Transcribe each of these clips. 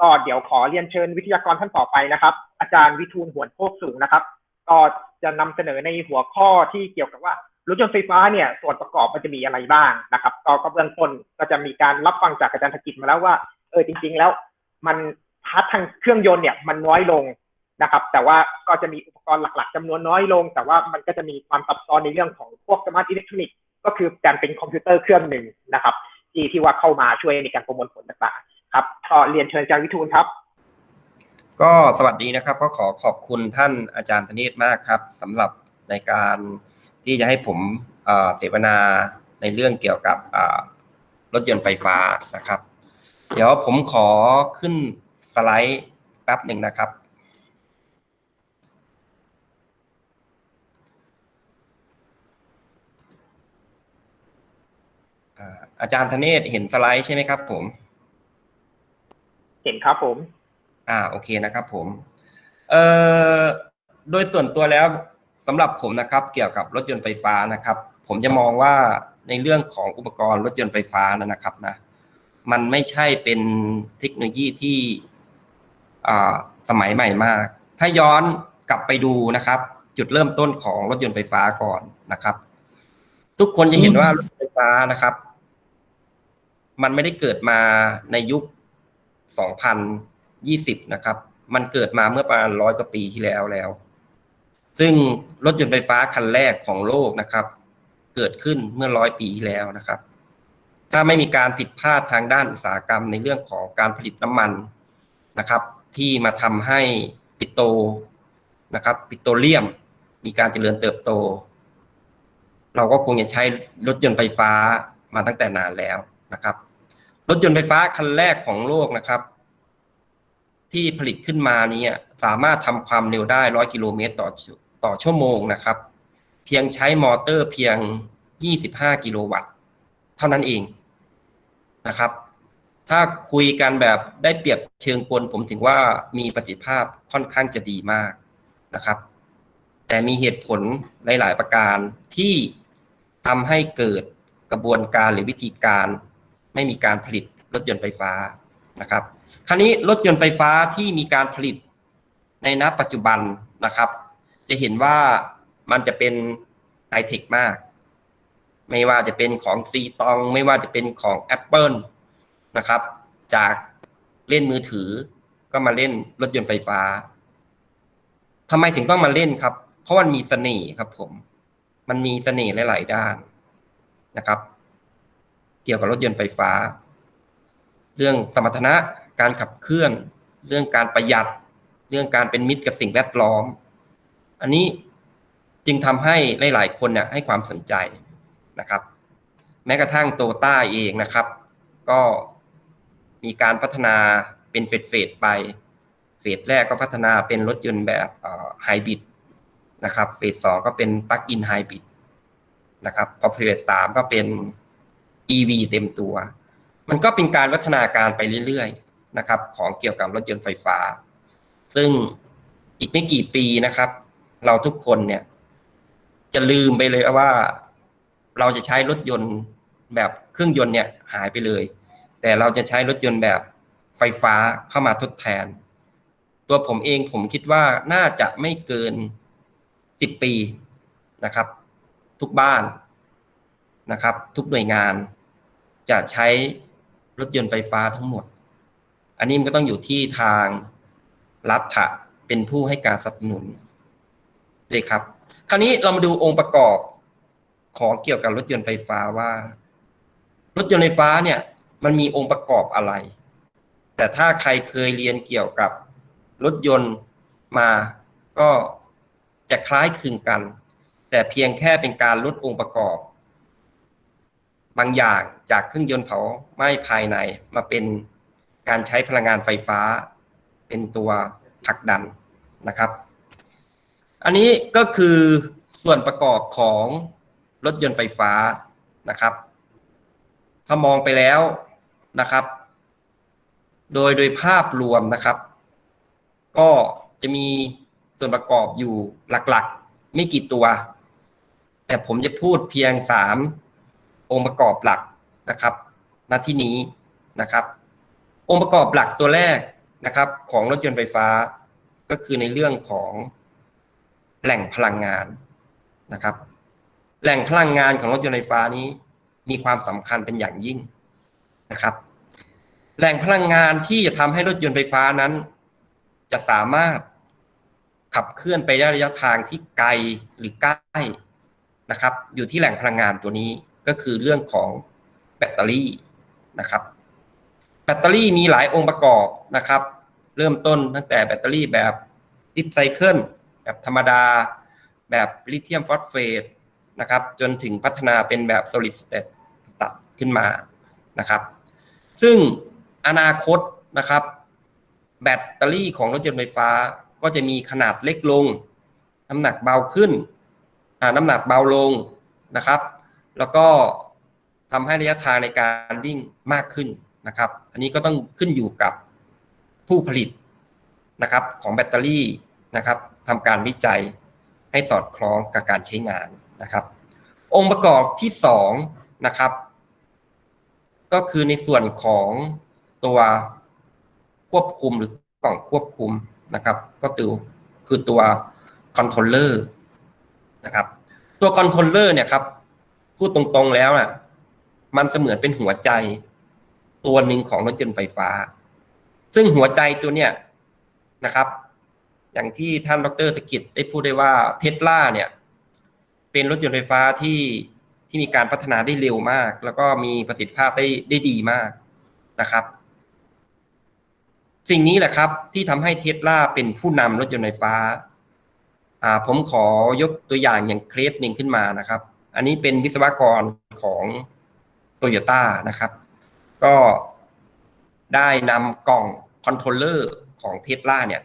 ก็เดี๋ยวขอเรียนเชิญวิทยากรท่านต่อไปนะครับ อาจารย์วิทูลหวนโคกสูงนะครับ ก็จะนำเสนอในหัวข้อที่เกี่ยวกับว่ารถยนต์ไฟฟ้าเนี่ยส่วนประกอบมันจะมีอะไรบ้างนะครับก็ก็เบื้องต้นก็จะมีการรับฟังจากอาจารย์ธกิจมาแล้วว่าเออจริง ๆ แล้ว มันพาร์ททางเครื่องยนต์เนี่ยมันน้อยลงนะครับ แต่ว่าก็จะมีอุปกรณ์หลัก ๆจำนวนน้อยลง แต่ว่ามันก็จะมีความซับซ้อนในเรื่องของพวกสมาร์ทอิเล็กทรอนิกส์ก็คือการเป็นคอมพิวเตอร์เครื่องหนึ่งนะครับที่ที่ว่าเข้ามาช่วยในการประมวลผลต่าง ครับก็เรียนเชิญอาจารย์วิทูลครับ ก็สวัสดีนะครับ ก็ขอขอบคุณท่านอาจารย์ธเนศมากครับสำหรับในการที่จะให้ผมเสวนาในเรื่องเกี่ยวกับรถยนต์ไฟฟ้านะครับ เดี๋ยวผมขอขึ้นสไลด์แป๊บหนึ่งนะครับอาจารย์ธเนศเห็นสไลด์ใช่ไหมครับผม ห็นครับผม อ่าโอเคนะครับผมเอ่อโดยส่วนตัวแล้วสำหรับผมนะครับ เกี่ยวกับรถยนต์ไฟฟ้านะครับ ผมจะมองว่าในเรื่องของอุปกรณ์รถยนต์ไฟฟ้านะครับนะ มันไม่ใช่เป็นเทคโนโลยีที่อ่าสมัยใหม่มาก ถ้าย้อนกลับไปดูนะครับ จุดเริ่มต้นของรถยนต์ไฟฟ้าก่อนนะครับ ทุกคนจะเห็นว่ารถไฟฟ้านะครับ มันไม่ได้เกิดมาในยุค 2020 นะครับ มันเกิดมาเมื่อประมาณร้อยกว่าปีที่แล้วแล้ว ซึ่งรถยนต์ไฟฟ้าคันแรกของโลกนะครับ เกิดขึ้นเมื่อร้อยปีที่แล้วนะครับ ถ้าไม่มีการผิดพลาดทางด้านอุตสาหกรรมในเรื่องของการผลิตน้ำมันนะครับ ที่มาทำให้ปิโตนะครับ ปิโตรเลียม มีการเจริญเติบโต เราก็คงจะใช้รถยนต์ไฟฟ้ามาตั้งแต่นานแล้วนะครับ รถยนต์ไฟฟ้าคันแรกของโลกนะครับ ที่ผลิตขึ้นมานี้สามารถทำความเร็วได้ร้อยกิโลเมตรต่อต่อชั่วโมงนะครับ เพียงใช้มอเตอร์เพียง 25 กิโลวัตต์ เท่านั้นเองนะครับ ถ้าคุยกันแบบได้เปรียบเชิงกลผมถึงว่ามีประสิทธิภาพค่อนข้างจะดีมากนะครับ แต่มีเหตุผลหลาย ๆ ประการที่ทำให้เกิดกระบวนการหรือวิธีการ ไม่มีการผลิตรถยนต์ไฟฟ้านะครับ คราวนี้รถยนต์ไฟฟ้าที่มีการผลิตในณปัจจุบันนะครับ จะเห็นว่ามันจะเป็นไฮเทคมาก ไม่ว่าจะเป็นของซีตอง ไม่ว่าจะเป็นของ Apple นะครับ จากเล่นมือถือก็มาเล่นรถยนต์ไฟฟ้าทำไมถึงต้องมาเล่นครับ เพราะมันมีเสน่ห์ครับผม มันมีเสน่ห์หลาย ๆ ด้านนะครับ กี่ยวกับรถยนต์ไฟฟ้า เรื่องสมรรถนะการขับเคลื่อน เรื่องการประหยัด เรื่องการเป็นมิตรกับสิ่งแวดล้อม อันนี้จึงทำให้หลาย ๆ คนเนี่ยให้ความสนใจนะครับ แม้กระทั่งโตต้าเองนะครับ ก็มีการพัฒนาเป็นเฟสเฟสไป เฟสแรกก็พัฒนาเป็นรถยนต์แบบไฮบริดนะครับ เฟสสองก็เป็นปลั๊กอินไฮบริดนะครับ พอเฟสสามก็เป็น EV เต็มตัว มันก็เป็นการวัฒนาการไปเรื่อยๆนะครับ ของเกี่ยวกับรถยนต์ไฟฟ้า ซึ่งอีกไม่กี่ปีนะครับ เราทุกคนเนี่ย จะลืมไปเลยว่าเราจะใช้รถยนต์แบบเครื่องยนต์เนี่ยหายไปเลย แต่เราจะใช้รถยนต์แบบไฟฟ้าเข้ามาทดแทน ตัวผมเองผมคิดว่าน่าจะไม่เกินสิบปีนะครับ ทุกบ้านนะครับ ทุกหน่วยงาน จะใช้รถยนต์ไฟฟ้าทั้งหมด อันนี้มันก็ต้องอยู่ที่ทางรัฐะเป็นผู้ให้การสนับสนุนเลยครับ คราวนี้เรามาดูองค์ประกอบของเกี่ยวกับรถยนต์ไฟฟ้าว่า รถยนต์ไฟฟ้าเนี่ย มันมีองค์ประกอบอะไร แต่ถ้าใครเคยเรียนเกี่ยวกับรถยนต์มาก็จะคล้ายคลึงกัน แต่เพียงแค่เป็นการลดองค์ประกอบ บางอย่างจากเครื่องยนต์เผาไหม้ภายในมาเป็นการใช้พลังงานไฟฟ้า เป็นตัวผลักดันนะครับ อันนี้ก็คือส่วนประกอบของรถยนต์ไฟฟ้านะครับ ถ้ามองไปแล้วนะครับ โดยโดยภาพรวมนะครับ ก็จะมีส่วนประกอบอยู่หลักๆ ไม่กี่ตัว แต่ผมจะพูดเพียงสาม องค์ประกอบหลักนะครับณที่นี้นะครับ องค์ประกอบหลักตัวแรกนะครับ ของรถยนต์ไฟฟ้าก็คือในเรื่องของแหล่งพลังงานนะครับ แหล่งพลังงานของรถยนต์ไฟฟ้านี้มีความสำคัญเป็นอย่างยิ่งนะครับ แหล่งพลังงานที่จะทำให้รถยนต์ไฟฟ้านั้น จะสามารถขับเคลื่อนไปได้ระยะทางที่ไกลหรือใกล้นะครับ อยู่ที่แหล่งพลังงานตัวนี้ ก็คือเรื่องของแบตเตอรี่นะครับ แบตเตอรี่มีหลายองค์ประกอบนะครับ เริ่มต้นตั้งแต่แบตเตอรี่แบบดิฟไซเคิลแบบธรรมดา แบบลิเธียมฟอสเฟตนะครับ จนถึงพัฒนาเป็นแบบ solid state ตัดขึ้นมานะครับ ซึ่งอนาคตนะครับ แบตเตอรี่ของรถยนต์ไฟฟ้าก็จะมีขนาดเล็กลง น้ำหนักเบาขึ้นน้ำหนักเบาลงนะครับ แล้วก็ทำให้ระยะทางในการวิ่งมากขึ้นนะครับ อันนี้ก็ต้องขึ้นอยู่กับผู้ผลิตนะครับของแบตเตอรี่นะครับทำการวิจัยให้สอดคล้องกับการใช้งานนะครับ องค์ประกอบที่สองนะครับ ก็คือในส่วนของตัวควบคุมหรือกล่องควบคุมนะครับ ก็ตัวคือตัวคอนโทรลเลอร์นะครับ ตัวคอนโทรลเลอร์เนี่ยครับ พูดตรงๆแล้วน่ะ มันเสมือนเป็นหัวใจ ตัวหนึ่งของรถยนต์ไฟฟ้า ซึ่งหัวใจตัวเนี้ยนะครับ อย่างที่ท่านดรตะกิจได้พูดได้ว่าเทสลาเนี่ย เป็นรถยนต์ไฟฟ้าที่ที่มีการพัฒนาได้เร็วมาก แล้วก็มีประสิทธิภาพได้ได้ดีมากนะครับ สิ่งนี้แหละครับ ที่ทำให้เทสลาเป็นผู้นำรถยนต์ไฟฟ้า อ่า ผมขอยกตัวอย่างอย่างเคสหนึ่งขึ้นมานะครับ อันนี้เป็นวิศวกรของโตโยต้านะครับ ก็ได้นำกล่องคอนโทรลเลอร์ของเทสลาเนี่ย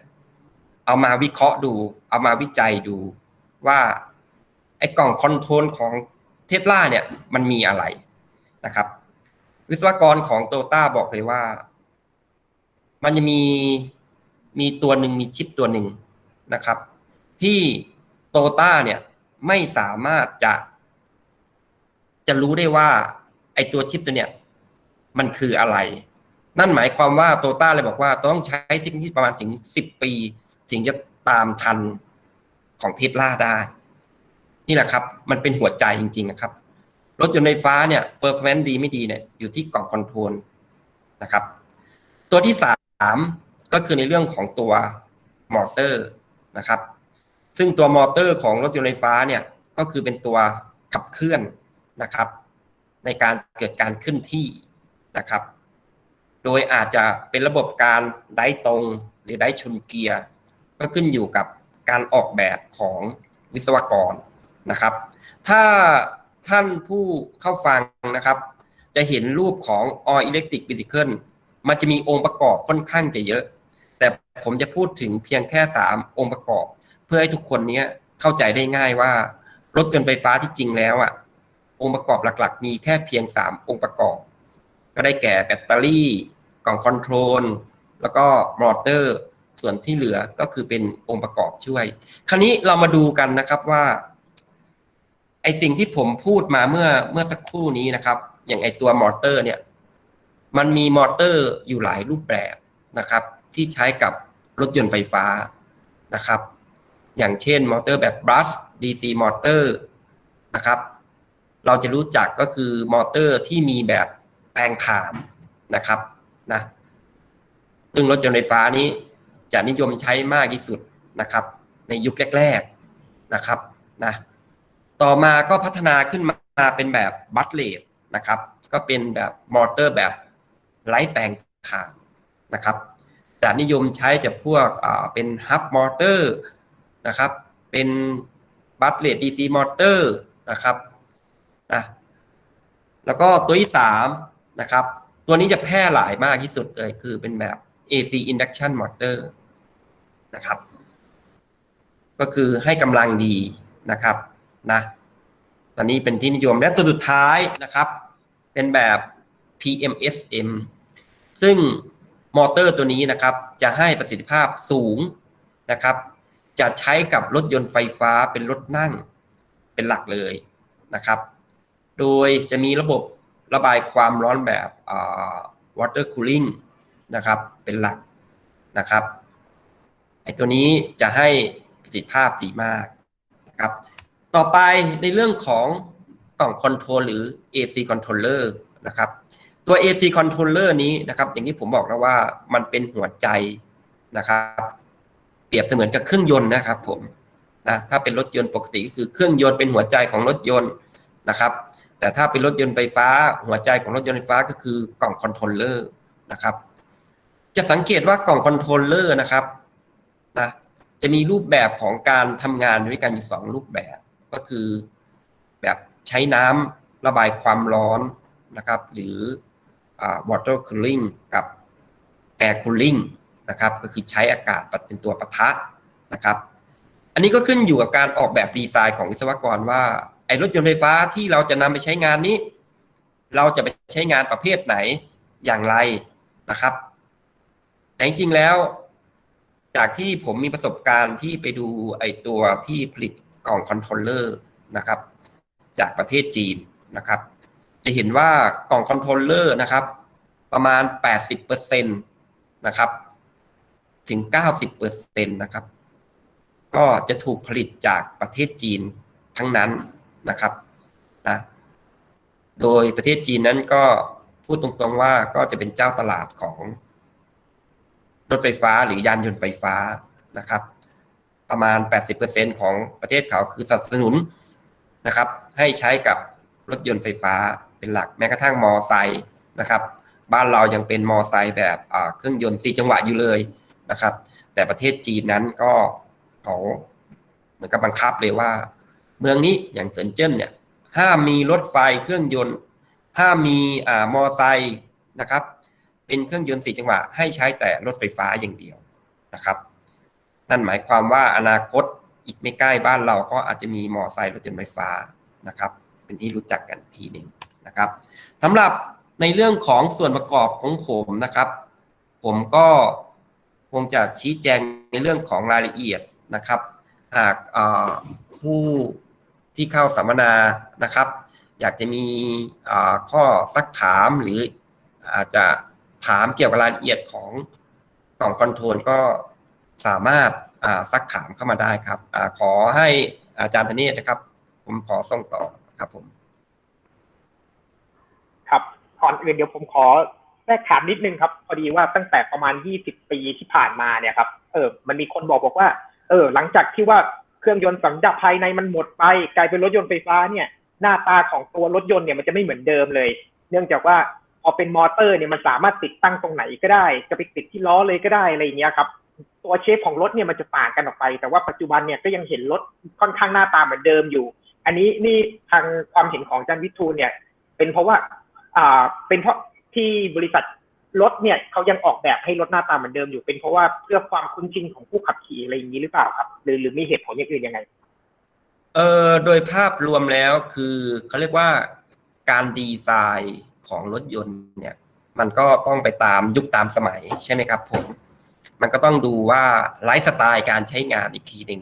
เอามาวิเคราะห์ดู เอามาวิจัยดูว่า ไอ้กล่องคอนโทรลของเทสลาเนี่ยมันมีอะไรนะครับ วิศวกรของโตต้าบอกเลยว่า มันจะมีมีตัวหนึ่งมีชิปตัวหนึ่งนะครับ ที่โตต้าเนี่ยไม่สามารถจะ จะรู้ได้ว่า ไอตัวชิปตัวเนี่ยมันคืออะไร นั่นหมายความว่าโตต้าเลยบอกว่าต้องใช้เทคโนโลยีประมาณถึงสิบปี ถึงจะตามทันของเทสลาได้ นี่แหละครับ มันเป็นหัวใจจริง ๆ นะครับ รถยนต์ไฟฟ้าเนี่ยเปอร์ฟอร์แมนซ์ดีไม่ดีเนี่ยอยู่ที่กล่องคอนโทรลนะครับ ตัวที่สามก็คือในเรื่องของตัวมอเตอร์นะครับ ซึ่งตัวมอเตอร์ของรถยนต์ไฟฟ้าเนี่ยก็คือเป็นตัวขับเคลื่อน นะครับ ในการเกิดการขึ้นที่นะครับ โดยอาจจะเป็นระบบการได้ตรงหรือได้ชนเกียร์ ก็ขึ้นอยู่กับการออกแบบของวิศวกรนะครับ ถ้าท่านผู้เข้าฟังนะครับ จะเห็นรูปของ All Electric Vehicle มันจะมีองค์ประกอบค่อนข้างจะเยอะ แต่ผมจะพูดถึงเพียงแค่สามองค์ประกอบ เพื่อให้ทุกคนเนี้ยเข้าใจได้ง่ายว่า รถยนต์ไฟฟ้าที่จริงแล้วอะ องค์ประกอบหลักๆ มีแค่เพียงสามองค์ประกอบ ก็ได้แก่แบตเตอรี่ กล่องคอนโทรล แล้วก็มอเตอร์ ส่วนที่เหลือก็คือเป็นองค์ประกอบช่วย คราวนี้เรามาดูกันนะครับว่าไอสิ่งที่ผมพูดมาเมื่อเมื่อสักครู่นี้นะครับ อย่างไอตัวมอเตอร์เนี่ย มันมีมอเตอร์อยู่หลายรูปแบบนะครับ ที่ใช้กับรถยนต์ไฟฟ้านะครับ อย่างเช่นมอเตอร์แบบบรัส DC มอเตอร์นะครับ เราจะรู้จักก็คือมอเตอร์ที่มีแบบแปลงถ่านนะครับนะซึ่งรถยนต์ไฟฟ้านี้จะนิยมใช้มากที่สุดนะครับ ในยุคแรก ๆนะครับนะต่อมาก็พัฒนาขึ้นมาเป็นแบบบัตเลดนะครับ ก็เป็นแบบมอเตอร์แบบไร้แปลงถ่านนะครับจะนิยมใช้จากพวกเป็นฮับมอเตอร์นะครับ เป็นบัตเลดดีซีมอเตอร์นะครับ นะแล้วก็ตัวที่สามนะครับ ตัวนี้จะแพร่หลายมากที่สุดเลยคือเป็นแบบ AC induction motor นะครับ ก็คือให้กำลังดีนะครับนะตอนนี้เป็นที่นิยมและตัวสุดท้ายนะครับ เป็นแบบ PMSM ซึ่งมอเตอร์ตัวนี้นะครับ จะให้ประสิทธิภาพสูงนะครับ จะใช้กับรถยนต์ไฟฟ้าเป็นรถนั่งเป็นหลักเลยนะครับ โดยจะมีระบบระบายความร้อนแบบ water cooling นะครับ เป็นหลักนะครับไอตัวนี้จะให้ประสิทธิภาพดีมากนะครับ ต่อไปในเรื่องของกล่องคอนโทรลหรือ AC controller นะครับ ตัว AC controller นี้นะครับ อย่างที่ผมบอกแล้วว่ามันเป็นหัวใจนะครับ เปรียบเสมือนกับเครื่องยนต์นะครับผมนะถ้าเป็นรถยนต์ปกติก็คือเครื่องยนต์เป็นหัวใจของรถยนต์นะครับ แต่ถ้าเป็นรถยนต์ไฟฟ้า หัวใจของรถยนต์ไฟฟ้าก็คือกล่องคอนโทรลเลอร์นะครับ จะสังเกตว่ากล่องคอนโทรลเลอร์นะครับนะจะมีรูปแบบของการทำงานด้วยกันอยู่สองรูปแบบ ก็คือแบบใช้น้ำระบายความร้อนนะครับ หรือ water cooling กับ air cooling นะครับ ก็คือใช้อากาศเป็นตัวปะทะนะครับ อันนี้ก็ขึ้นอยู่กับการออกแบบดีไซน์ของวิศวกรว่า ไอ้รถยนต์ไฟฟ้าที่เราจะนำไปใช้งานนี้ เราจะไปใช้งานประเภทไหนอย่างไรนะครับ แต่จริงๆแล้ว จากที่ผมมีประสบการณ์ที่ไปดูไอ้ตัวที่ผลิตกล่องคอนโทรลเลอร์นะครับ จากประเทศจีนนะครับ จะเห็นว่ากล่องคอนโทรลเลอร์นะครับ ประมาณ 80%นะครับ ถึง 90%นะครับ ก็จะถูกผลิตจากประเทศจีนทั้งนั้น นะครับนะโดยประเทศจีนนั้นก็พูดตรงๆว่าก็จะเป็นเจ้าตลาดของรถไฟฟ้าหรือยานยนต์ไฟฟ้านะครับ ประมาณ 80%ของประเทศเขาคือสนับสนุนนะครับ ให้ใช้กับรถยนต์ไฟฟ้าเป็นหลักแม้กระทั่งมอไซค์นะครับ บ้านเรายังเป็นมอไซค์แบบเครื่องยนต์สี่จังหวะอยู่เลยนะครับ แต่ประเทศจีนนั้นก็เขาเหมือนกับบังคับเลยว่า เมืองนี้อย่างเซินเจิ้นเนี่ยห้ามมีรถไฟเครื่องยนต์ห้ามมีอ่ามอไซค์นะครับ เป็นเครื่องยนต์สี่จังหวะ ให้ใช้แต่รถไฟฟ้าอย่างเดียวนะครับ นั่นหมายความว่าอนาคตอีกไม่ใกล้บ้านเราก็อาจจะมีมอไซค์รถยนต์ไฟฟ้านะครับ เป็นที่รู้จักกันทีหนึ่งนะครับสำหรับในเรื่องของส่วนประกอบของผมนะครับ ผมก็คงจะชี้แจงในเรื่องของรายละเอียดนะครับ หากผู้ ที่เข้าสัมมนานะครับ อยากจะมีข้อซักถามหรืออาจจะถามเกี่ยวกับรายละเอียดของกล่องคอนโทรลก็สามารถซักถามเข้ามาได้ครับอขอให้อาจารย์ธเนศนะครับ ผมขอส่งต่อครับผม ครับก่อนอื่นเดี๋ยวผมขอแทรกถามนิดนึงครับ พอดีว่าตั้งแต่ประมาณ 20 ปีที่ผ่านมาเนี่ยครับ เออ มันมีคนบอกบอกว่า เออ หลังจากที่ว่า เครื่องยนต์สัญญาภายในมันหมดไป กลายเป็นรถยนต์ไฟฟ้าเนี่ยหน้าตาของตัวรถยนต์เนี่ยมันจะไม่เหมือนเดิมเลย เนื่องจากว่าพอเป็นมอเตอร์เนี่ยมันสามารถติดตั้งตรงไหนก็ได้ จะไปติดที่ล้อเลยก็ได้อะไรอย่างเงี้ยครับตัวเชฟของรถเนี่ยมันจะต่างกันออกไป แต่ว่าปัจจุบันเนี่ยก็ยังเห็นรถค่อนข้างหน้าตาเหมือนเดิมอยู่ อันนี้นี่ทางความเห็นของจารย์วิทูลเนี่ย เป็นเพราะว่าอ่าเป็นเพราะที่บริษัท รถเนี่ยเขายังออกแบบให้รถหน้าตาเหมือนเดิมอยู่เป็นเพราะว่าเพื่อความคุ้นชินของผู้ขับขี่อะไรอย่างนี้หรือเปล่าครับ หรือหรือมีเหตุผลอย่างอื่นยังไง เออโดยภาพรวมแล้วคือเขาเรียกว่าการดีไซน์ของรถยนต์เนี่ย มันก็ต้องไปตามยุคตามสมัยใช่ไหมครับผม มันก็ต้องดูว่าไลฟ์สไตล์การใช้งานอีกทีหนึ่ง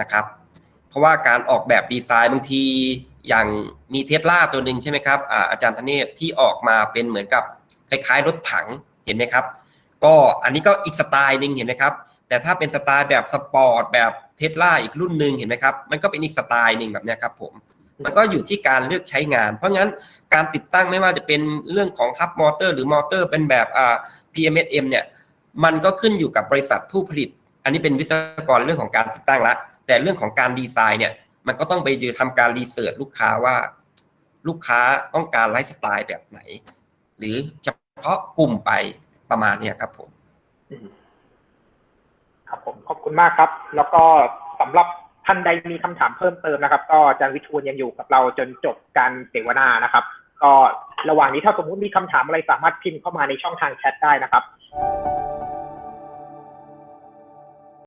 นะครับ เพราะว่าการออกแบบดีไซน์บางทีอย่างมีเทสลาตัวหนึ่งใช่ไหมครับอาอาจารย์ธเนศที่ออกมาเป็นเหมือนกับ คล้ายๆรถถังเห็นไหมครับ ก็อันนี้ก็อีกสไตล์หนึ่งเห็นไหมครับ แต่ถ้าเป็นสไตล์แบบสปอร์ตแบบเทสลาอีกรุ่นหนึ่งเห็นไหมครับ มันก็เป็นอีกสไตล์หนึ่งแบบนี้ครับผมมันก็อยู่ที่การเลือกใช้งาน เพราะงั้นการติดตั้งไม่ว่าจะเป็นเรื่องของฮับมอเตอร์หรือมอเตอร์เป็นแบบอ่า PMSM เนี่ย มันก็ขึ้นอยู่กับบริษัทผู้ผลิต อันนี้เป็นวิศวกรเรื่องของการติดตั้งละ แต่เรื่องของการดีไซน์เนี่ย มันก็ต้องไปทำการรีเสิร์ชลูกค้าว่า ลูกค้าต้องการไลฟ์สไตล์แบบไหน หรือเฉ พาะกลุ่มไปประมาณนี้ครับผมครับผมขอบคุณมากครับ แล้วก็สำหรับท่านใดมีคำถามเพิ่มเติมนะครับ ก็อาจารย์วิทูลยังอยู่กับเราจนจบการเสวนานะครับ ก็ระหว่างนี้ถ้าสมมุติมีคำถามอะไรสามารถพิมพ์เข้ามาในช่องทางแชทได้นะครับ